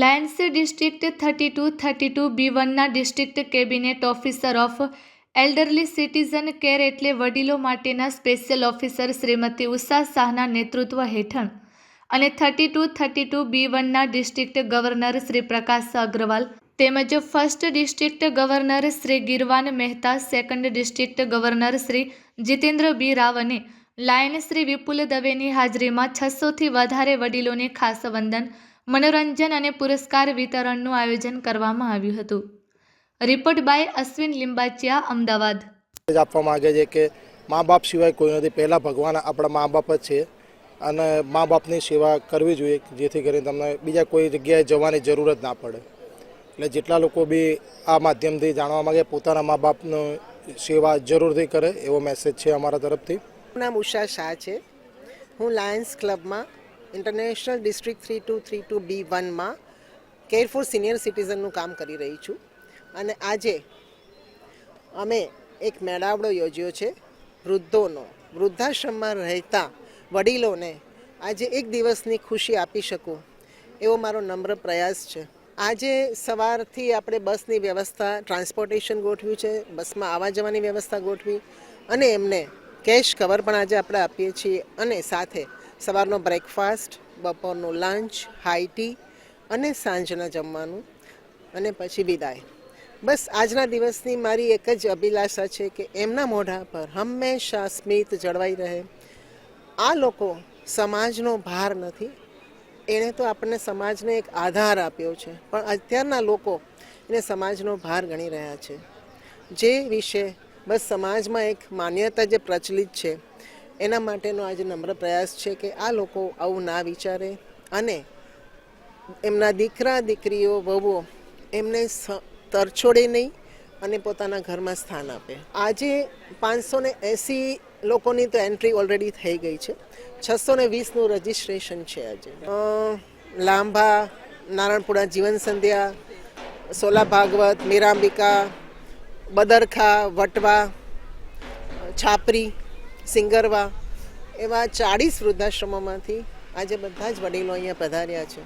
Lions district thirty two thirty two B વનના district cabinet officer of elderly citizen care એટલે વડીલો માટેના special officer Shrimati Usha શાહના નેતૃત્વ હેઠળ. અને thirty two thirty two B વનના district governor Shri Prakash Agarwal તેમજ first district governor Shri Girvan Mehta, second district governor Shri Jitendra B Rao અને lion Shri વિપુલ દવેની હાજરીમાં છસોથી વધારે વડીલોને ખાસ વંદન મનોરંજન અને પુરસ્કાર વિતરણનું આયોજન કરવામાં આવ્યું હતું. Report by Ashwin Limbachiya Ahmedabad. જ આપવા માગે છે કે મા બાપ સિવાય કોઈ નથી. પહેલાં ભગવાન આપણા મા બાપ જ છે અને મા બાપની સેવા કરવી જોઈએ જેથી કરીને તમને બીજા કોઈ જગ્યાએ જવાની જરૂર જ ના પડે. એટલે જેટલા લોકો બી આ માધ્યમથી જાણવા માગે પોતાના મા બાપનો સેવા જરૂરથી કરે એવો મેસેજ છે અમારા તરફથી. નામ ઉષા શાહ છે. હું લાયન્સ ક્લબમાં international district three two three two B વનમાં કેર ફોર સિનિયર સિટીઝનનું કામ કરી રહી છું. અને આજે અમે એક મેળાવડો યોજ્યો છે, વૃદ્ધોનો. વૃદ્ધાશ્રમમાં રહેતા વડીલોને આજે એક દિવસની ખુશી આપી શકું, એવો મારો નમ્ર પ્રયાસ છે. આજે સવારથી આપણે બસની વ્યવસ્થા, ટ્રાન્સપોર્ટેશન ગોઠવ્યું છે, બસમાં આવવા જવાની વ્યવસ્થા ગોઠવી અને એમને કેશ કવર પણ આજે આપણે આપીએ છીએ અને સાથે સવારનો બ્રેકફાસ્ટ બપોરનું લંચ હાઈ ટી અને સાંજના જમવાનું અને પછી વિદાય. બસ આજના દિવસની મારી એક જ અભિલાષા છે કે એમના મોઢા પર હંમેશા સ્મિત જળવાઈ રહે. આ લોકો સમાજનો ભાર નથી. એણે તો આપણને સમાજને એક આધાર આપ્યો છે, પણ અત્યારના લોકો એને સમાજનો ભાર ગણી રહ્યા છે. જે વિશે બસ સમાજમાં એક માન્યતા જે પ્રચલિત છે એના માટેનો આજે નમ્ર પ્રયાસ છે કે આ લોકો આવું ના વિચારે અને એમના દીકરા, દીકરીઓ, વહુઓ એમને તરછોડે નહીં અને પોતાના ઘરમાં સ્થાન આપે. આજે પાંચસો ને એંસી લોકોની તો એન્ટ્રી ઓલરેડી થઈ ગઈ છે. છસો ને વીસનું રજિસ્ટ્રેશન છે આજે. લાંભા નારણપુરા જીવન સંધ્યા, સોલા ભાગવત, મીરાંબિકા, બદરખા, વટવા, છાપરી સિંગરવા એવા ચાળીસ વૃદ્ધાશ્રમોમાંથી આજે બધા જ વડીલો અહીંયા પધાર્યા છે.